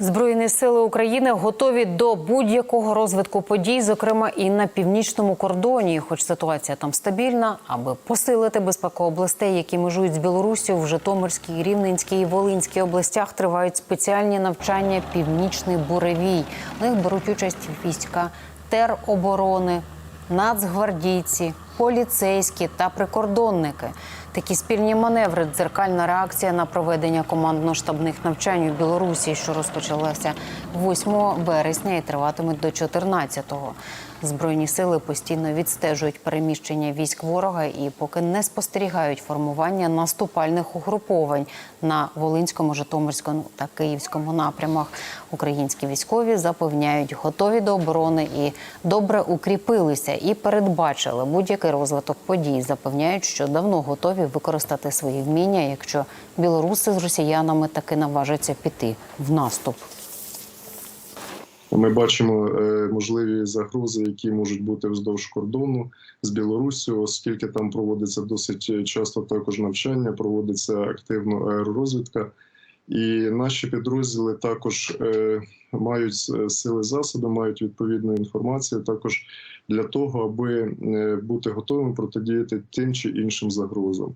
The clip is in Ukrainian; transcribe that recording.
Збройні сили України готові до будь-якого розвитку подій, зокрема і на північному кордоні. Хоч ситуація там стабільна, аби посилити безпеку областей, які межують з Білоруссю, в Житомирській, Рівненській і Волинській областях тривають спеціальні навчання Північний буревій. В них беруть участь війська тероборони, нацгвардійці, поліцейські та прикордонники. Такі спільні маневри дзеркальна реакція на проведення командно-штабних навчань у Білорусі, що розпочалося 8 вересня і триватимуть до 14-го. Збройні сили постійно відстежують переміщення військ ворога і поки не спостерігають формування наступальних угруповань на Волинському, Житомирському та Київському напрямах. Українські військові запевняють, готові до оборони і добре укріпилися і передбачили будь-який розвиток подій. Запевняють, що давно готові використати свої вміння, якщо білоруси з росіянами таки наважаться піти в наступ. Ми бачимо е, можливі загрози, які можуть бути вздовж кордону з Білоруссю, оскільки там проводиться досить часто також навчання, проводиться активно аеророзвідка. І наші підрозділи також е, мають сили засоби, мають відповідну інформацію також для того, аби е, бути готовими протидіяти тим чи іншим загрозам.